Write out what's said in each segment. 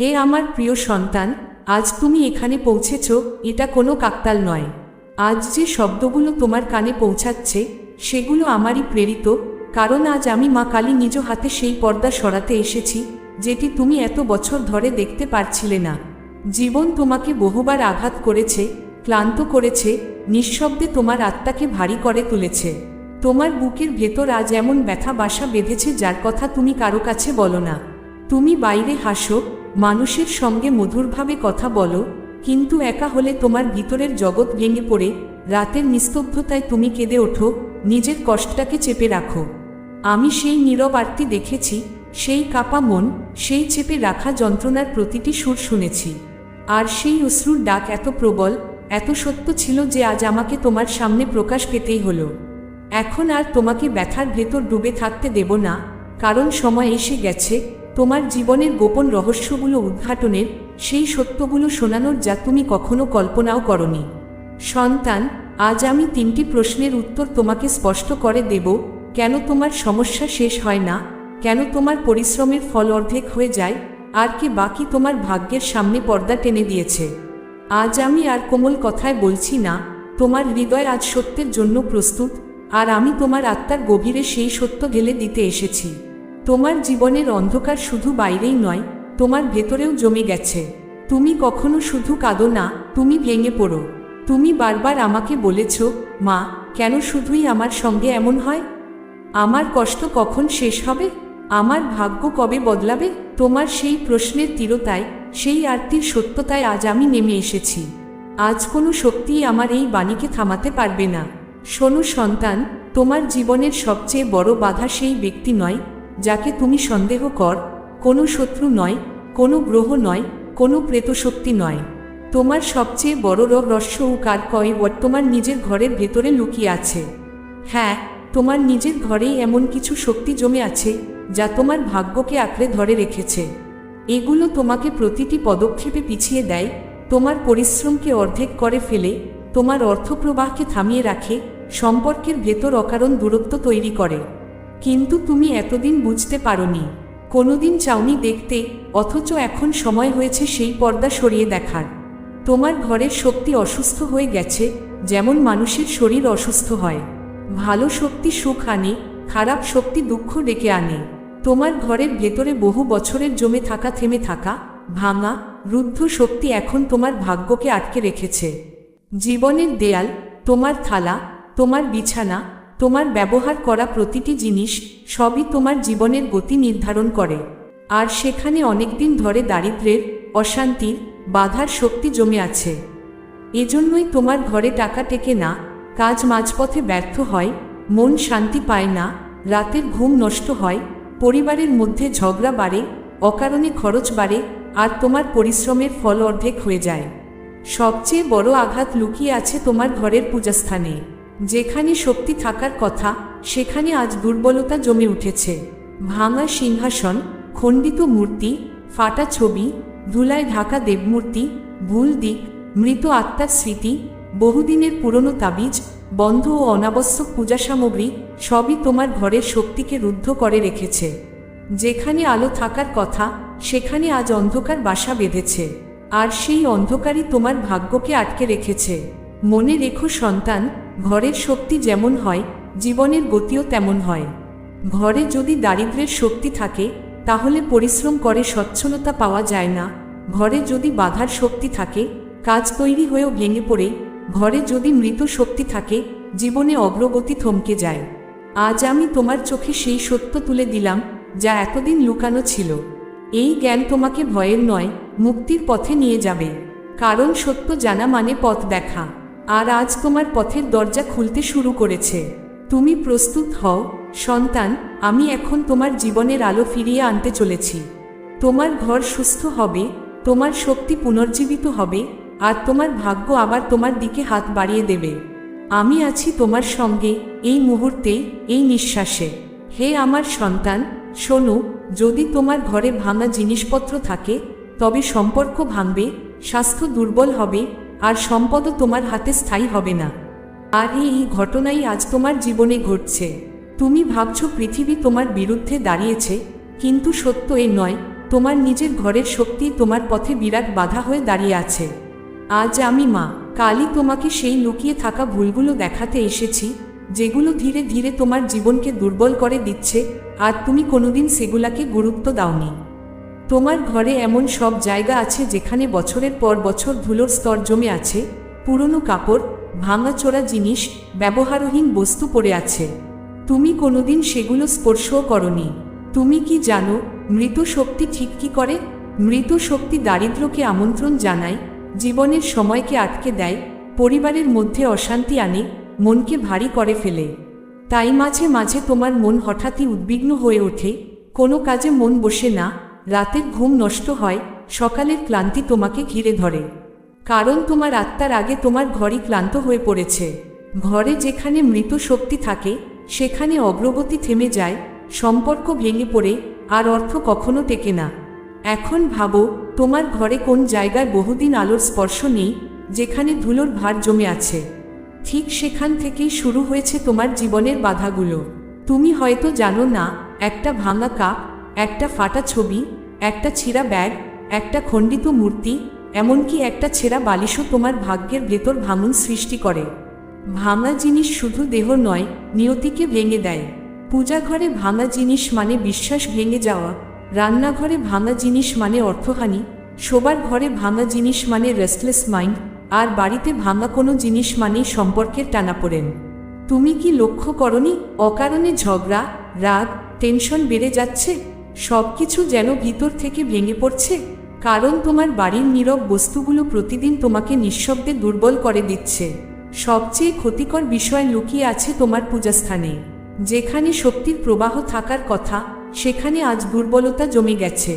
হে আমার প্রিয় সন্তান, আজ তুমি এখানে পৌঁছেছ, এটা কোনো কাকতাল নয়। আজ যে শব্দগুলো তোমার কানে পৌঁছাচ্ছে, সেগুলো আমারই প্রেরিত, কারণ আজ আমি মা কালী নিজ হাতে সেই পর্দা সরাতে এসেছি, যেটি তুমি এত বছর ধরে দেখতে পারছিলে না। জীবন তোমাকে বহুবার আঘাত করেছে, ক্লান্ত করেছে, নিঃশব্দে তোমার আত্মাকে ভারী করে তুলেছে। তোমার বুকের ভেতর আজ এমন ব্যথা বাসা বেঁধেছে, যার কথা তুমি কারও কাছে বলো না। তুমি বাইরে হাসো মানুষের সঙ্গে মধুরভাবে কথা বলো, কিন্তু একা হলে তোমার ভিতরের জগৎ ভেঙে পড়ে, রাতের নিস্তব্ধতায় তুমি কেঁদে ওঠো, নিজের কষ্টটাকে চেপে রাখো। আমি সেই নীরব আরতি দেখেছি, সেই কাপা মন, সেই চেপে রাখা যন্ত্রণার প্রতিটি সুর শুনেছি। আর সেই অশ্রুর ডাক এত প্রবল, এত সত্য ছিল যে আজ আমাকে তোমার সামনে প্রকাশ পেতেই হলো। এখন আর তোমাকে ব্যথার ভেতর ডুবে থাকতে দেব না, কারণ সময় এসে গেছে তোমার জীবনের গোপন রহস্যগুলো উদ্ঘাটনের সেই সত্যগুলো শোনানোর যা তুমি কখনো কল্পনাও করনি। সন্তান, আজ আমি তিনটি প্রশ্নের উত্তর তোমাকে স্পষ্ট করে দেব, কেন তোমার সমস্যা শেষ হয় না? কেন তোমার পরিশ্রমের ফল অর্ধেক হয়ে যায়? আর কে বাকি তোমার ভাগ্যের সামনে পর্দা টেনে দিয়েছে? আজ আমি আর কোমল কথায় বলছি না, তোমার হৃদয় আজ সত্যের জন্য প্রস্তুত, আর আমি তোমার আত্মার গভীরে সেই সত্য ঢেলে দিতে এসেছি। তোমার জীবনের অন্ধকার শুধু বাইরেই নয়, তোমার ভেতরেও জমে গেছে। তুমি কখনো শুধু কাঁদো না, তুমি ভেঙে পড়ো। তুমি বারবার আমাকে বলেছ, মা, কেন শুধুই আমার সঙ্গে এমন হয়? আমার কষ্ট কখন শেষ হবে? আমার ভাগ্য কবে বদলাবে? তোমার সেই প্রশ্নের তীরতায়, সেই আরতির সত্যতায় আজ আমি নেমে এসেছি। আজ কোনো শক্তিই আমার এই বাণীকে থামাতে পারবে না। শোনো সন্তান, তোমার জীবনের সবচেয়ে বড় বাধা সেই ব্যক্তি নয় যাকে তুমি সন্দেহ কর, কোনো শত্রু নয়, কোনো গ্রহ নয়, কোনো প্রেতশক্তি নয়। তোমার সবচেয়ে বড় রহস্য ও কার কয় তোমার নিজের ঘরের ভেতরে লুকিয়ে আছে। হ্যাঁ তোমার নিজের ঘরেই এমন কিছু শক্তি জমে আছে, যা তোমার ভাগ্যকে আঁকড়ে ধরে রেখেছে। এগুলো তোমাকে প্রতিটি পদক্ষেপে পিছিয়ে দেয়, তোমার পরিশ্রমকে অর্ধেক করে ফেলে, তোমার অর্থপ্রবাহকে থামিয়ে রাখে, সম্পর্কের ভেতর অকারণ দূরত্ব তৈরি করে। কিন্তু তুমি এতদিন বুঝতে পারোনি। কোনোদিন চাওনি দেখতে, অথচ এখন সময় হয়েছে সেই পর্দা সরিয়ে দেখার। তোমার ঘরের শক্তি অসুস্থ হয়ে গেছে, যেমন মানুষের শরীর অসুস্থ হয়। ভালো শক্তি সুখ আনে, খারাপ শক্তি দুঃখ ডেকে আনে। তোমার ঘরের ভেতরে বহু বছরের জমে থাকা, থেমে থাকা, ভাঙা, রুদ্ধ শক্তি এখন তোমার ভাগ্যকে আটকে রেখেছে। জীবনের দেয়াল, তোমার থালা, তোমার বিছানা তোমার ব্যবহার করা প্রতিটি জিনিস সবই তোমার জীবনের গতি নির্ধারণ করে। আর সেখানে অনেকদিন ধরে দারিদ্রের, অশান্তির, বাধার শক্তি জমে আছে। এজন্যই তোমার ঘরে টাকা টেকে না, কাজ মাঝপথে ব্যর্থ হয়, মন শান্তি পায় না, রাতের ঘুম নষ্ট হয়, পরিবারের মধ্যে ঝগড়া বাড়ে, অকারণে খরচ বাড়ে, আর তোমার পরিশ্রমের ফল অর্ধেক হয়ে যায়। সবচেয়ে বড় আঘাত লুকিয়ে আছে তোমার ঘরের পূজাস্থানে। যেখানে শক্তি থাকার কথা, সেখানে আজ দুর্বলতা জমে উঠেছে। ভাঙা সিংহাসন, খণ্ডিত মূর্তি, ফাটা ছবি, ধুলায় ঢাকা দেবমূর্তি, ভুল দিক, মৃত আত্মার স্মৃতি, বহুদিনের পুরনো তাবিজ, বন্ধ ও অনাবশ্যক পূজা সামগ্রী, সবই তোমার ঘরের শক্তিকে রুদ্ধ করে রেখেছে। যেখানে আলো থাকার কথা, সেখানে আজ অন্ধকার বাসা বেঁধেছে। আর সেই অন্ধকারই তোমার ভাগ্যকে আটকে রেখেছে। মনে রেখো সন্তান ঘরের শক্তি যেমন হয়, জীবনের গতিও তেমন হয়। ঘরে যদি দারিদ্রের শক্তি থাকে, তাহলে পরিশ্রম করে সচ্ছলতা পাওয়া যায় না। ঘরে যদি বাধার শক্তি থাকে, কাজ তৈরি হয়েও ভেঙে পড়ে। ঘরে যদি মৃত শক্তি থাকে, জীবনে অগ্রগতি থমকে যায়। আজ আমি তোমার চোখে সেই সত্য তুলে দিলাম, যা এতদিন লুকানো ছিল। এই জ্ঞান তোমাকে ভয়ের নয়, মুক্তির পথে নিয়ে যাবে। কারণ সত্য জানা মানে পথ দেখা। আর আজ তোমার পথের দরজা খুলতে শুরু করেছে। তুমি প্রস্তুত হও, সন্তান, আমি এখন তোমার জীবনের আলো ফিরিয়ে আনতে চলেছি। তোমার ঘর সুস্থ হবে, তোমার শক্তি পুনর্জীবিত হবে, আর তোমার ভাগ্য আবার তোমার দিকে হাত বাড়িয়ে দেবে। আমি আছি তোমার সঙ্গে, এই মুহূর্তে, এই নিঃশ্বাসে। হে আমার সন্তান, শোনো, যদি তোমার ঘরে ভাঙা জিনিসপত্র থাকে, তবে সম্পর্ক ভাঙবে, স্বাস্থ্য দুর্বল হবে আর সম্পদও তোমার হাতে স্থায়ী হবে না। আর এই ঘটনাই আজ তোমার জীবনে ঘটছে। তুমি ভাবছ পৃথিবী তোমার বিরুদ্ধে দাঁড়িয়েছে, কিন্তু সত্য এ নয়, তোমার নিজের ঘরের শক্তি তোমার পথে বিরাট বাধা হয়ে দাঁড়িয়ে আছে। আজ আমি মা, কালই তোমাকে সেই লুকিয়ে থাকা ভুলগুলো দেখাতে এসেছি, যেগুলো ধীরে ধীরে তোমার জীবনকে দুর্বল করে দিচ্ছে, আর তুমি কোনোদিন সেগুলাকে গুরুত্ব দাওনি। তোমার ঘরে এমন সব জায়গা আছে যেখানে বছরের পর বছর ধুলোর স্তর জমে আছে, পুরনো কাপড়, ভাঙাচোরা জিনিস, ব্যবহারহীন বস্তু পড়ে আছে। তুমি কোনোদিন সেগুলো স্পর্শও করনি। তুমি কি জানো, মৃত শক্তি ঠিক কি করে? মৃত শক্তি দারিদ্র্যকে আমন্ত্রণ জানায়, জীবনের সময়কে আটকে দেয়, পরিবারের মধ্যে অশান্তি আনে, মনকে ভারী করে ফেলে। তাই মাঝে মাঝে তোমার মন হঠাৎই উদ্বিগ্ন হয়ে ওঠে, কোনো কাজে মন বসে না রাতের ঘুম নষ্ট হয়, সকালের ক্লান্তি তোমাকে ঘিরে ধরে। কারণ তোমার আত্মার আগে তোমার ঘরই ক্লান্ত হয়ে পড়েছে। ঘরে যেখানে মৃত শক্তি থাকে, সেখানে অগ্রগতি থেমে যায়, সম্পর্ক ভেঙে পড়ে, আর অর্থ কখনো টেকে না। এখন ভাবো, তোমার ঘরে কোন জায়গায় বহুদিন আলোর স্পর্শ নেই, যেখানে ধুলোর ভার জমে আছে। ঠিক সেখান থেকেই শুরু হয়েছে তোমার জীবনের বাধাগুলো। তুমি হয়তো জানো না, একটা ভাঙা কাপ একটা ফাটা ছবি, একটা ছিঁড়া ব্যাগ, একটা খণ্ডিত মূর্তি, এমনকি একটা ছেঁড়া বালিশও তোমার ভাগ্যের ভেতর ভাঙন সৃষ্টি করে। ভাঙা জিনিস শুধু দেহ নয়, নিয়তিকে ভেঙে দেয়। পূজা ঘরে ভাঙা জিনিস মানে বিশ্বাস ভেঙে যাওয়া, রান্নাঘরে ভাঙা জিনিস মানে অর্থহানি, শোবার ঘরে ভাঙা জিনিস মানে রেস্টলেস মাইন্ড আর বাড়িতে ভাঙা কোনো জিনিস মানেই সম্পর্কের টানাপোড়েন তুমি কি লক্ষ্য করনি, অকারণে ঝগড়া, রাগ টেনশন বেড়ে যাচ্ছে? সব কিছু যেন ভিতর থেকে ভেঙে পড়ছে। কারণ তোমার বাড়ির নীরব বস্তুগুলো প্রতিদিন তোমাকে নিঃশব্দে দুর্বল করে দিচ্ছে। সবচেয়ে ক্ষতিকর বিষয় লুকিয়ে আছে তোমার পূজাস্থানে। যেখানে শক্তির প্রবাহ থাকার কথা, সেখানে আজ দুর্বলতা জমে গেছে।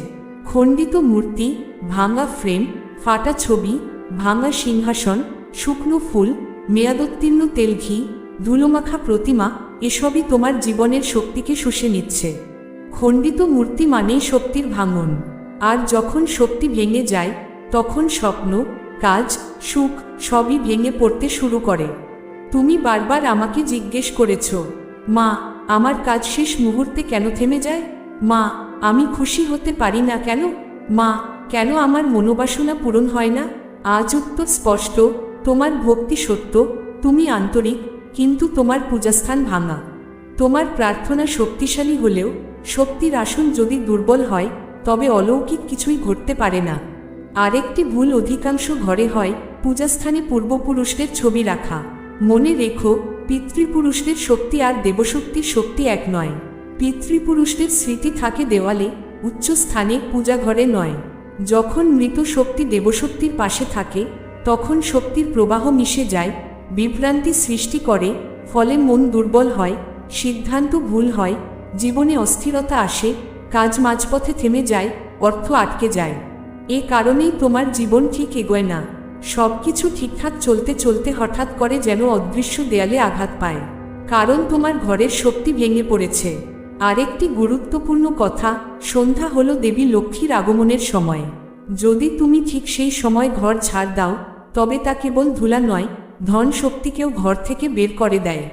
খণ্ডিত মূর্তি, ভাঙা ফ্রেম, ফাটা ছবি, ভাঙা সিংহাসন, শুকনো ফুল, মেয়াদোত্তীর্ণ তেলঘি ধুলোমাখা প্রতিমা, এসবই তোমার জীবনের শক্তিকে শুষে নিচ্ছে। খণ্ডিত মূর্তি মানেই শক্তির ভাঙন। আর যখন শক্তি ভেঙে যায়, তখন স্বপ্ন, কাজ, সুখ সবই ভেঙে পড়তে শুরু করে। তুমি বারবার আমাকে জিজ্ঞেস করেছ, মা, আমার কাজ শেষ মুহূর্তে কেন থেমে যায়? মা, আমি খুশি হতে পারি না কেন? মা, কেন আমার মনোবাসনা পূরণ হয় না? আজ উত্তর স্পষ্ট, তোমার ভক্তি সত্য, তুমি আন্তরিক, কিন্তু তোমার পূজাস্থান ভাঙা। তোমার প্রার্থনা শক্তিশালী হলেও শক্তির আসন যদি দুর্বল হয়, তবে অলৌকিক কিছুই ঘটতে পারে না। আরেকটি ভুল অধিকাংশ ঘরে হয়, পূজাস্থানে পূর্বপুরুষদের ছবি রাখা। মনে রেখো, পিতৃপুরুষদের শক্তি আর দেবশক্তির শক্তি এক নয়। পিতৃপুরুষদের স্মৃতি থাকে দেওয়ালে, উচ্চ স্থানে পূজাঘরে নয়। যখন মৃত শক্তি দেবশক্তির পাশে থাকে, তখন শক্তির প্রবাহ মিশে যায়, বিভ্রান্তি সৃষ্টি করে, ফলে মন দুর্বল হয়, সিদ্ধান্ত ভুল হয় জীবনে অস্থিরতা আসে, কাজ মাঝপথে থেমে যায়, অর্থ আটকে যায়। এ কারণেই তোমার জীবন ঠিক এগোয় না। সব কিছু ঠিকঠাক চলতে চলতে হঠাৎ করে যেন অদৃশ্য দেয়ালে আঘাত পায়। কারণ তোমার ঘরের শক্তি ভেঙে পড়েছে। আরেকটি গুরুত্বপূর্ণ কথা, সন্ধ্যা হল দেবী লক্ষ্মীর আগমনের সময়। যদি তুমি ঠিক সেই সময় ঘর ছাড় দাও, তবে তা কেবল ধুলা নয় ধন শক্তিকেও ঘর থেকে বের করে দেয়।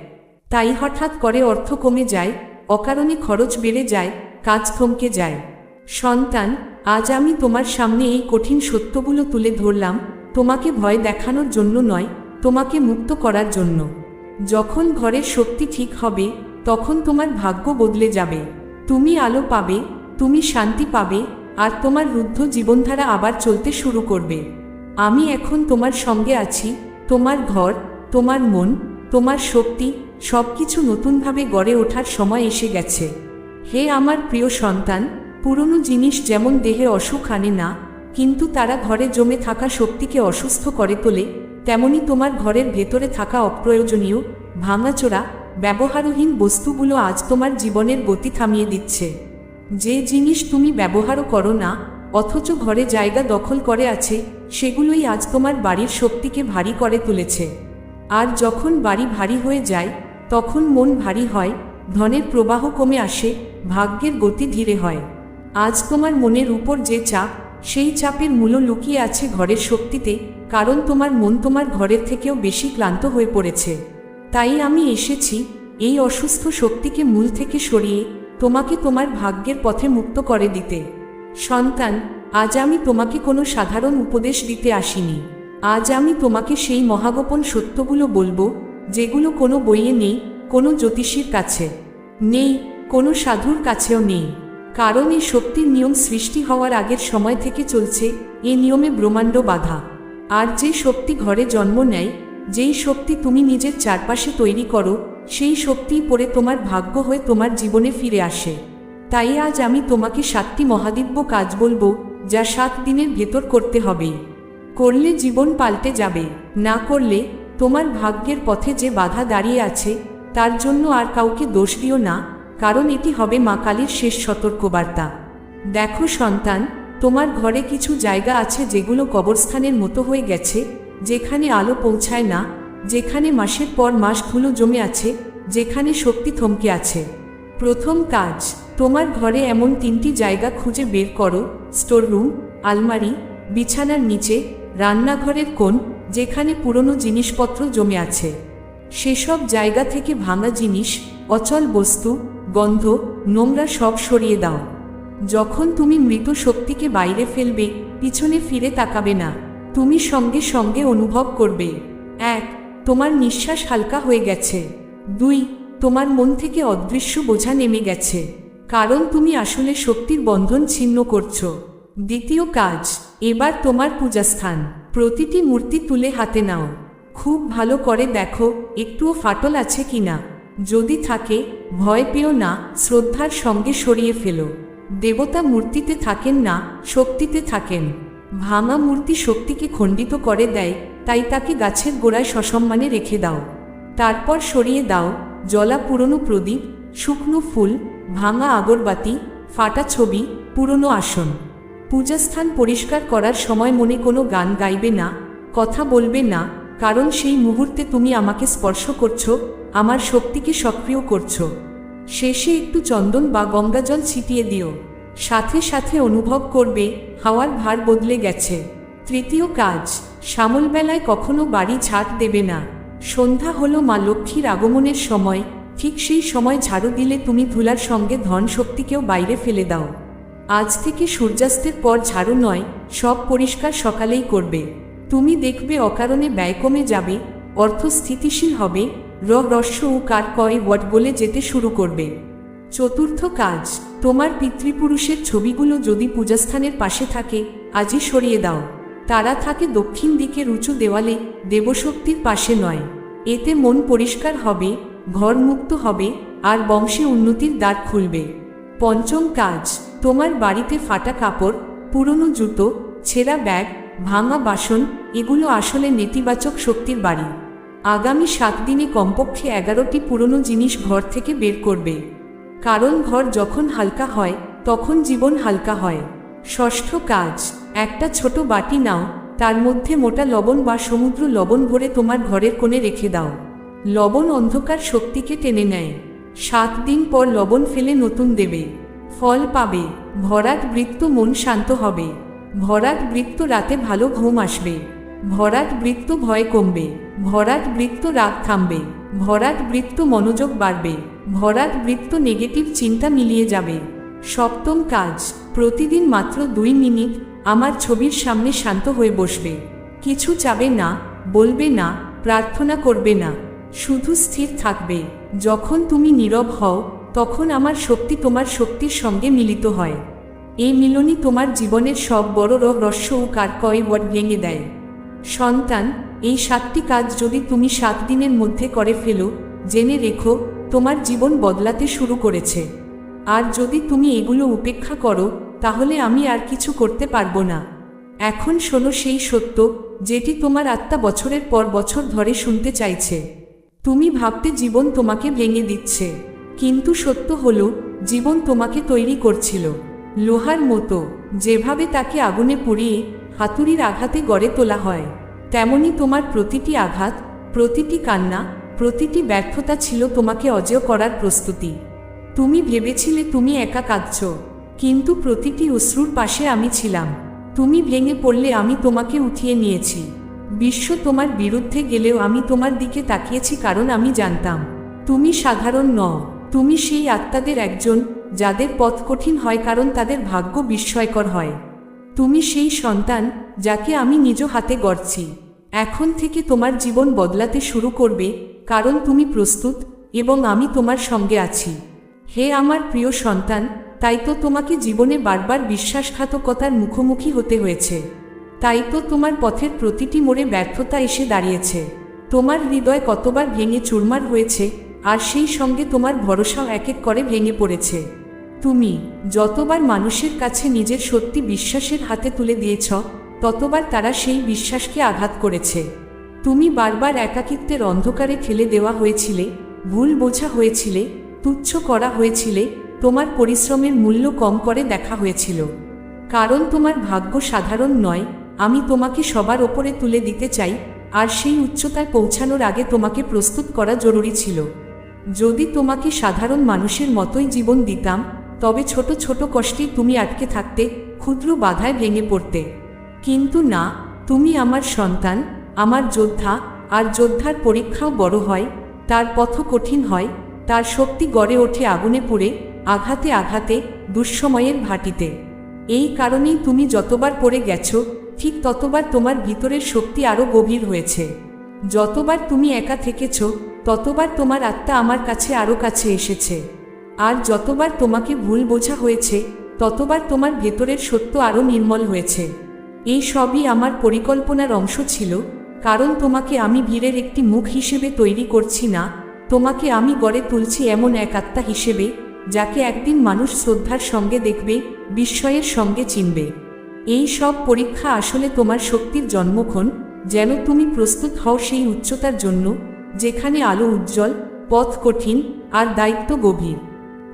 তাই হঠাৎ করে অর্থ কমে যায় অকারণে খরচ বেড়ে যায়, কাজ থমকে যায়। সন্তান, আজ আমি তোমার সামনে এই কঠিন সত্যগুলো তুলে ধরলাম, তোমাকে ভয় দেখানোর জন্য নয়, তোমাকে মুক্ত করার জন্য। যখন ঘরের শক্তি ঠিক হবে, তখন তোমার ভাগ্য বদলে যাবে। তুমি আলো পাবে, তুমি শান্তি পাবে, আর তোমার রুদ্ধ জীবনধারা আবার চলতে শুরু করবে। আমি এখন তোমার সঙ্গে আছি, তোমার ঘর, তোমার মন, তোমার শক্তি সব কিছু নতুনভাবে গড়ে ওঠার সময় এসে গেছে। হে আমার প্রিয় সন্তান, পুরনো জিনিস যেমন দেহে অসুখ আনে না, কিন্তু তারা ঘরে জমে থাকা শক্তিকে অসুস্থ করে তোলে, তেমনি তোমার ঘরের ভেতরে থাকা অপ্রয়োজনীয়, ভাঙাচোরা, ব্যবহারহীন বস্তুগুলো আজ তোমার জীবনের গতি থামিয়ে দিচ্ছে। যে জিনিস তুমি ব্যবহারও করো না, অথচ ঘরে জায়গা দখল করে আছে, সেগুলোই আজ তোমার বাড়ির শক্তিকে ভারী করে তুলেছে। আর যখন বাড়ি ভারী হয়ে যায় তখন মন ভারী হয়, ধনের প্রবাহ কমে আসে, ভাগ্যের গতি ধীরে হয়। আজ তোমার মনের উপর যে চাপ, সেই চাপের মূল্য লুকিয়ে আছে ঘরের শক্তিতে, কারণ তোমার মন তোমার ঘরের থেকেও বেশি ক্লান্ত হয়ে পড়েছে। তাই আমি এসেছি, এই অসুস্থ শক্তিকে মূল থেকে সরিয়ে, তোমাকে তোমার ভাগ্যের পথে মুক্ত করে দিতে। সন্তান, আজ আমি তোমাকে কোনো সাধারণ উপদেশ দিতে আসিনি। আজ আমি তোমাকে সেই মহাগোপন সত্যগুলো বলব যেগুলো কোনো বইয়ে নেই, কোনো জ্যোতিষীর কাছে নেই, কোনো সাধুর কাছেও নেই। কারণ এই শক্তির নিয়ম সৃষ্টি হওয়ার আগের সময় থেকে চলছে এ নিয়মে ব্রহ্মাণ্ড বাধা। আর যে শক্তি ঘরে জন্ম নেয়, যেই শক্তি তুমি নিজের চারপাশে তৈরি করো, সেই শক্তিই পরে তোমার ভাগ্য হয়ে তোমার জীবনে ফিরে আসে। তাই আজ আমি তোমাকে সাতটি মহাদিব্য কাজ বলব, যা সাত দিনের ভেতর করতে হবে। করলে জীবন পাল্টে যাবে, না করলে তোমার ভাগ্যের পথে যে বাধা দাঁড়িয়ে আছে, তার জন্য আর কাউকে দোষ দিও না, কারণ এটি হবে মা কালীর শেষ সতর্কবার্তা। দেখো সন্তান, তোমার ঘরে কিছু জায়গা আছে যেগুলো কবরস্থানের মতো হয়ে গেছে, যেখানে আলো পৌঁছায় না, যেখানে মাসের পর মাস ধুলো জমে আছে, যেখানে শক্তি থমকে আছে। প্রথম কাজ, তোমার ঘরে এমন তিনটি জায়গা খুঁজে বের করো, স্টোররুম, আলমারি, বিছানার নিচে, রান্নাঘরের কোণ যেখানে পুরনো জিনিসপত্র জমে আছে। সেসব জায়গা থেকে ভাঙা জিনিস, অচল বস্তু, গন্ধ, নোংরা সব সরিয়ে দাও। যখন তুমি মৃত শক্তিকে বাইরে ফেলবে, পিছনে ফিরে তাকাবে না। তুমি সঙ্গে সঙ্গে অনুভব করবে। এক, তোমার নিঃশ্বাস হালকা হয়ে গেছে। দুই, তোমার মন থেকে অদৃশ্য বোঝা নেমে গেছে। কারণ তুমি আসলে শক্তির বন্ধন ছিন্ন করছ। দ্বিতীয় কাজ, এবার তোমার পূজাস্থান। প্রতিটি মূর্তি তুলে হাতে নাও। খুব ভালো করে দেখো, একটুও ফাটল আছে কিনা। যদি থাকে, ভয় পেও না, শ্রদ্ধার সঙ্গে সরিয়ে ফেলো। দেবতা মূর্তিতে থাকেন না, শক্তিতে থাকেন। ভাঙা মূর্তি শক্তিকে খণ্ডিত করে দেয়, তাই তাকে গাছের গোড়ায় সসম্মানে রেখে দাও। তারপর সরিয়ে দাও, জলা পুরনো প্রদীপ, শুকনো ফুল, ভাঙা আগরবাতি, ফাটা ছবি, পুরনো আসন। পূজাস্থান পরিষ্কার করার সময় মনে কোনো গান গাইবে না, কথা বলবে না, কারণ সেই মুহূর্তে তুমি আমাকে স্পর্শ করছ, আমার শক্তিকে সক্রিয় করছ। শেষে একটু চন্দন বা গঙ্গাজল ছিটিয়ে দিও। সাথে সাথে অনুভব করবে, হাওয়ার ভার বদলে গেছে। তৃতীয় কাজ, শ্যামলবেলায় কখনো বাড়ি ঝাড় দেবে না। সন্ধ্যা হলো মা লক্ষ্মীর আগমনের সময়, ঠিক সেই সময় ঝাড়ু দিলে তুমি ধুলার সঙ্গে ধন শক্তিকেও বাইরে ফেলে দাও। আজ থেকে সূর্যাস্তের পর ঝাড়ু নয়, সব পরিষ্কার সকালেই করবে। তুমি দেখবে অকারণে ব্যয় কমে যাবে, অর্থ স্থিতিশীল হবে র রস্য ও কার কয় ওয়াট বলে যেতে শুরু করবে। চতুর্থ কাজ, তোমার পিতৃপুরুষের ছবিগুলো যদি পূজাস্থানের পাশে থাকে, আজই সরিয়ে দাও। তারা থাকে দক্ষিণ দিকের উঁচু দেওয়ালে, দেবশক্তির পাশে নয়। এতে মন পরিষ্কার হবে, ঘর মুক্ত হবে, আর বংশে উন্নতির দ্বার খুলবে। পঞ্চম কাজ তোমার বাড়িতে ফাটা কাপড়, পুরনো জুতো, ছেঁড়া ব্যাগ, ভাঙা বাসন, এগুলো আসলে নেতিবাচক শক্তির বাড়ি। আগামী সাত দিনে কমপক্ষে এগারোটি পুরনো জিনিস ঘর থেকে বের করবে। কারণ ঘর যখন হালকা হয়, তখন জীবন হালকা হয়। ষষ্ঠ কাজ, একটা ছোট বাটি নাও, তার মধ্যে মোটা লবণ বা সমুদ্র লবণ ভরে তোমার ঘরের কোণে রেখে দাও। লবণ অন্ধকার শক্তিকে টেনে নেয়। সাত দিন পর লবণ ফেলে নতুন দেবে। ফল পাবে, ভরাট বৃত্ত মন শান্ত হবে, ভরাট বৃত্ত রাতে ভালো ঘুম আসবে, ভরাট বৃত্ত ভয় কমবে, ভরাট বৃত্ত রাগ থামবে, ভরাট বৃত্ত মনোযোগ বাড়বে, ভরাট বৃত্ত নেগেটিভ চিন্তা মিলিয়ে যাবে। সপ্তম কাজ, প্রতিদিন মাত্র দুই মিনিট আমার ছবির সামনে শান্ত হয়ে বসবে। কিছু চাবে না, বলবে না, প্রার্থনা করবে না, শুধু স্থির থাকবে। যখন তুমি নীরব হও তখন আমার শক্তি তোমার শক্তির সঙ্গে মিলিত হয়। এই মিলনই তোমার জীবনের সব বড় রহস্য ও কারকয় ওয়ার্ড ভেঙে দেয়। সন্তান, এই সাতটি কাজ যদি তুমি সাত দিনের মধ্যে করে ফেলো, জেনে রেখো, তোমার জীবন বদলাতে শুরু করেছে। আর যদি তুমি এগুলো উপেক্ষা করো, তাহলে আমি আর কিছু করতে পারব না। এখন শোনো সেই সত্য, যেটি তোমার আত্মা বছরের পর বছর ধরে শুনতে চাইছে। তুমি ভাবতে জীবন তোমাকে ভেঙে দিচ্ছে। কিন্তু সত্য হল, জীবন তোমাকে তৈরি করছিল। লোহার মতো, যেভাবে তাকে আগুনে পুড়িয়ে হাতুড়ির আঘাতে গড়ে তোলা হয়, তেমনি তোমার প্রতিটি আঘাত, প্রতিটি কান্না, প্রতিটি ব্যর্থতা ছিল তোমাকে অজেয় করার প্রস্তুতি। তুমি ভেবেছিলে তুমি একা কাঁদছ, কিন্তু প্রতিটি অশ্রুর পাশে আমি ছিলাম। তুমি ভেঙে পড়লে আমি তোমাকে উঠিয়ে নিয়েছি। বিশ্ব তোমার বিরুদ্ধে গেলেও আমি তোমার দিকে তাকিয়েছি কারণ আমি জানতাম। তুমি সাধারণ নও। তুমি সেই আত্মাদের একজন, যাদের পথ কঠিন হয় কারণ তাদের ভাগ্য বিস্ময়কর হয়। তুমি সেই সন্তান, যাকে আমি নিজ হাতে গড়ছি। এখন থেকে তোমার জীবন বদলাতে শুরু করবে, কারণ তুমি প্রস্তুত, এবং আমি তোমার সঙ্গে আছি। হে আমার প্রিয় সন্তান, তাই তো তোমাকে জীবনে বারবার বিশ্বাসঘাতকতার মুখোমুখি হতে হয়েছে। তাই তো তোমার পথের প্রতিটি মোড়ে ব্যর্থতা এসে দাঁড়িয়েছে। তোমার হৃদয় কতবার ভেঙে চুরমার হয়েছে আর সেই সঙ্গে তোমার ভরসাও এক এক করে ভেঙে পড়েছে। তুমি যতবার মানুষের কাছে নিজের সত্যি বিশ্বাসের হাতে তুলে দিয়েছ, ততবার তারা সেই বিশ্বাসকে আঘাত করেছে। তুমি বারবার একাকিত্বের অন্ধকারে ঠেলে দেওয়া হয়েছিলে, ভুল বোঝা হয়েছিলে, তুচ্ছ করা হয়েছিলে, তোমার পরিশ্রমের মূল্য কম করে দেখা হয়েছিল। কারণ তোমার ভাগ্য সাধারণ নয়, আমি তোমাকে সবার ওপরে তুলে দিতে চাই, আর সেই উচ্চতায় পৌঁছানোর আগে তোমাকে প্রস্তুত করা জরুরি ছিল। যদি তোমাকে সাধারণ মানুষের মতোই জীবন দিতাম, তবে ছোট ছোট কষ্টেই তুমি আটকে থাকতে, ক্ষুদ্র বাধায় ভেঙে পড়তে। কিন্তু না, তুমি আমার সন্তান, আমার যোদ্ধা, আর যোদ্ধার পরীক্ষাও বড় হয়, তার পথ কঠিন হয়, তার শক্তি গড়ে ওঠে আগুনে পুড়ে, আঘাতে আঘাতে, দুঃসময়ের ভাটিতে। এই কারণেই তুমি যতবার পড়ে গেছো, ঠিক ততবার তোমার ভিতরের শক্তি আরও গভীর হয়েছে। যতবার তুমি একা থেকেছ ততবার তোমার আত্মা আমার কাছে আরও কাছে এসেছে। আর যতবার তোমাকে ভুল বোঝা হয়েছে, ততবার তোমার ভেতরের সত্য আরও নির্মল হয়েছে। এই সবই আমার পরিকল্পনার অংশ ছিল, কারণ তোমাকে আমি ভিড়ের একটি মুখ হিসেবে তৈরি করছি না, তোমাকে আমি গড়ে তুলছি এমন এক আত্মা হিসেবে, যাকে একদিন মানুষ শ্রদ্ধার সঙ্গে দেখবে, বিস্ময়ের সঙ্গে চিনবে। এই সব পরীক্ষা আসলে তোমার শক্তির জন্মক্ষণ, যেন তুমি প্রস্তুত হও সেই উচ্চতার জন্য যেখানে আলো উজ্জ্বল, পথ কঠিন আর দায়িত্ব গভীর।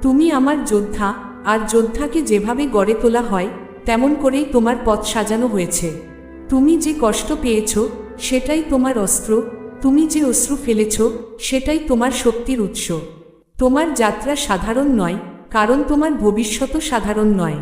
তুমি আমার যোদ্ধা, আর যোদ্ধাকে যেভাবে গড়ে তোলা হয়, তেমন করেই তোমার পথ সাজানো হয়েছে। তুমি যে কষ্ট পেয়েছ, সেটাই তোমার অস্ত্র। তুমি যে অশ্রু ফেলেছ, সেটাই তোমার শক্তির উৎস। তোমার যাত্রা সাধারণ নয়, কারণ তোমার ভবিষ্যতও সাধারণ নয়।